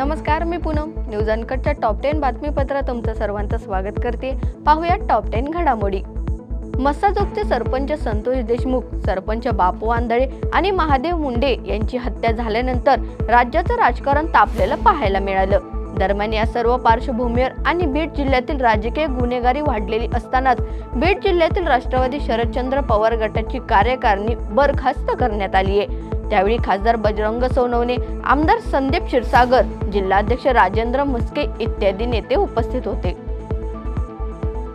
नमस्कार मी पूनम. न्यूज अनकटच्या टॉप टेन बातमीपत्रात तुमचं सर्वांचं स्वागत करते. पाहूया टॉप टेन घडामोडी. मस्साजोगचे सरपंच संतोष देशमुख सरपंच बापू आंधळे आणि महादेव मुंडे यांची हत्या झाल्यानंतर राज्याचं राजकारण तापलेलं पाहायला मिळालं. दरम्यान या सर्व पार्श्वभूमीवर आणि बीड जिल्ह्यातील राजकीय गुन्हेगारी वाढलेली असतानाच बीड जिल्ह्यातील राष्ट्रवादी शरदचंद्र पवार गटाची कार्यकारिणी बरखास्त करण्यात आली आहे त्यावेळी खासदार बजरंग सोनवणे आमदार संदीप क्षीरसागर जिल्हाध्यक्ष राजेंद्र म्हस्के इत्यादी नेते उपस्थित होते.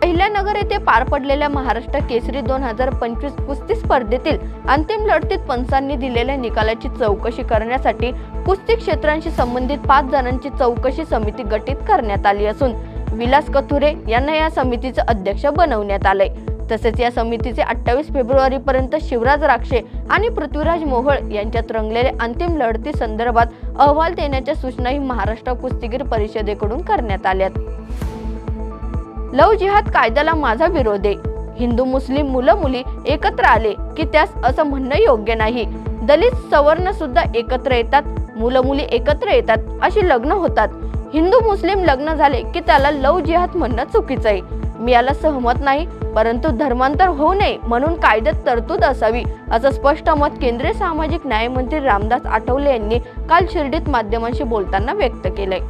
अहिल्यानगर येथे पार पडलेल्या महाराष्ट्र केसरी दोन हजार पंचवीस कुस्ती स्पर्धेतील अंतिम लढतीत पंचांनी दिलेल्या निकालाची चौकशी करण्यासाठी कुस्ती क्षेत्रांशी संबंधित पाच जणांची चौकशी समिती गठीत करण्यात आली असून विलास कथुरे यांना या समितीचं अध्यक्ष बनवण्यात आलंय. तसेच या समितीचे अठ्ठावीस फेब्रुवारी पर्यंत शिवराज राक्षे आणि पृथ्वीराज मोहोळ यांच्यात रंगलेल्या अंतिम लढती संदर्भात अहवाल देण्याच्या सूचनाही महाराष्ट्र कुस्तीगीर परिषदेकडून करण्यात आल्यात. लव जिहाद कायद्याला माझा विरोध आहे. हिंदू मुस्लिम मुलं मुली एकत्र आले की त्यास असं म्हणणं योग्य नाही. दलित सवर्ण सुद्धा एकत्र येतात मुलं मुली एकत्र येतात अशी लग्न होतात. हिंदू मुस्लिम लग्न झाले की त्याला लव जिहाद म्हणणं चुकीचं आहे. मी याला सहमत नाही परंतु धर्मांतर होऊ नये म्हणून कायद्यात तरतूद असावी असं स्पष्ट मत केंद्रीय सामाजिक न्यायमंत्री रामदास आठवले यांनी काल शिर्डीत माध्यमांशी बोलताना व्यक्त केलंय.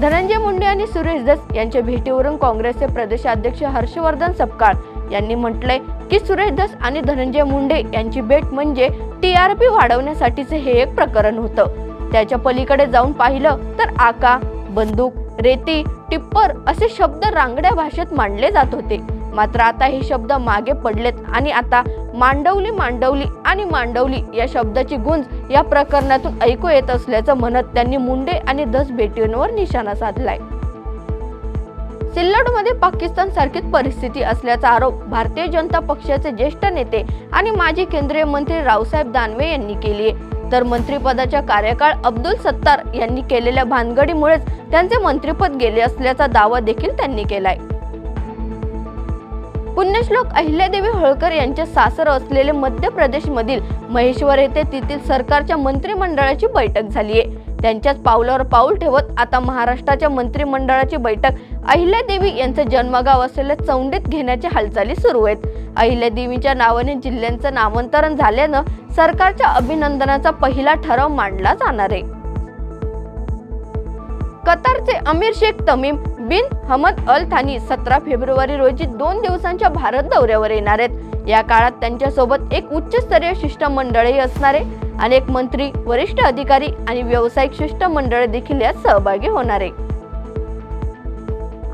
धनंजय मुंडे आणि सुरेश दस यांच्या भेटीवरून काँग्रेसचे प्रदेशाध्यक्ष हर्षवर्धन सपकाळ यांनी म्हटलंय की सुरेश दस आणि धनंजय मुंडे यांची भेट म्हणजे टी आर पी वाढवण्यासाठीचे हे एक प्रकरण होतं. त्याच्या पलीकडे जाऊन पाहिलं तर आका बंदूक रेती टिप्पर असे शब्द रांगड्या भाषेत मांडले जात होते. मात्र आता हे शब्द मागे पडलेत आणि आता मांडवली मांडवली आणि मांडवली या शब्दाची गुंज या प्रकरणातून ऐकू येत असल्याचं म्हणत त्यांनी मुंडे आणि दस भेटींवर निशाणा साधलाय. सिल्लोडमध्ये पाकिस्तान सारखीच परिस्थिती असल्याचा आरोप भारतीय जनता पक्षाचे ज्येष्ठ नेते आणि माजी केंद्रीय मंत्री रावसाहेब दानवे यांनी केली आहे तर मंत्रिपदाच्या कार्यकाळ अब्दुल सत्तार यांनी केलेल्या भानगडीमुळेच त्यांचे मंत्रिपद गेले असल्याचा दावा देखील त्यांनी केलाय. पुण्यश्लोक अहिल्यादेवी होळकर यांचे सासर असलेले मध्य प्रदेशमधील महेश्वर येथे तेथील सरकारच्या मंत्रिमंडळाची बैठक झाली आहे त्यांच्याच पावलावर पाऊल ठेवत आता महाराष्ट्राच्या मंत्रिमंडळाची बैठक अहिल्यादेवी यांचं जन्मगाव असलेल्या चौंडीत घेण्याच्या हालचाली सुरू आहेत. अहिल्यादेवीच्या नावाने जिल्ह्यांचं नामांतरण झाल्यानं सरकारच्या अभिनंदनाचा पहिला ठराव मांडला जाणार आहे. कतारचे अमीर शेख तमीम बिन हमद अल थानी सतरा फेब्रुवारी रोजी दोन दिवसांच्या भारत दौऱ्यावर येणार आहेत. या काळात त्यांच्यासोबत एक उच्चस्तरीय शिष्टमंडळही असणारे अनेक मंत्री वरिष्ठ अधिकारी आणि व्यावसायिक शिष्टमंडळ देखील यात सहभागी होणार आहे.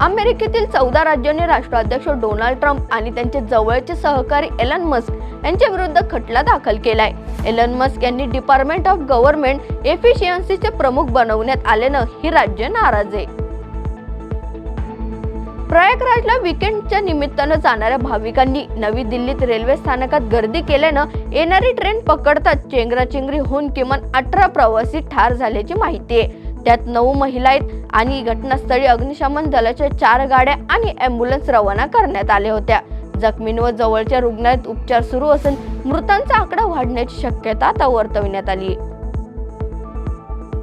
अमेरिकेतील चौदा राज्यांनी राष्ट्राध्यक्ष डोनाल्ड ट्रम्प आणि त्यांचे जवळचे सहकारी एलन मस्क यांच्या विरुद्ध खटला दाखल केलाय. एलन मस्क यांनी डिपार्टमेंट ऑफ गव्हर्नमेंट एफिशियन्सीचे प्रमुख बनवण्यात आल्यानं ही राज्य नाराज आहे. प्रयागराजला विकेंडच्या निमित्तानं जाणाऱ्या भाविकांनी नवी दिल्लीत रेल्वे स्थानकात गर्दी केल्यानं येणारी ट्रेन पकडताच चेंगराचेंगरी होऊन किमान अठरा प्रवासी ठार झाल्याची माहिती आहे. त्यात नऊ महिला आहेत आणि घटनास्थळी अग्निशमन दलाच्या चार गाड्या आणि अँब्युलन्स रवाना करण्यात आल्या होत्या. जखमींवर जवळच्या रुग्णालयात उपचार सुरू असून मृतांचा आकडा वाढण्याची शक्यता आता वर्तविण्यात आली.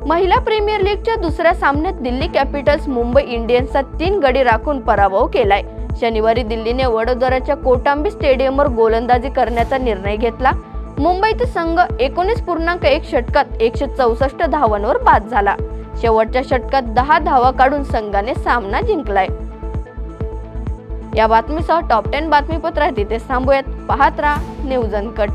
महिला प्रीमियर लीगच्या दुसऱ्या सामन्यात दिल्ली कॅपिटल्स मुंबई इंडियन्सचा तीन गडी राखून पराभव केलाय. शनिवारी दिल्लीने वडोदराच्या कोटांबी स्टेडियमवर गोलंदाजी करण्याचा निर्णय घेतला. मुंबईचा संघ एकोणीस पूर्णांक एक षटकात एकशे चौसष्ट धावांवर बाद झाला. शेवटच्या षटकात दहा धावा काढून संघाने सामना जिंकलाय. या बातमीसह टॉप टेन बातमीपत्रात इथे थांबूयात. पाहत राहा न्यूज अनकट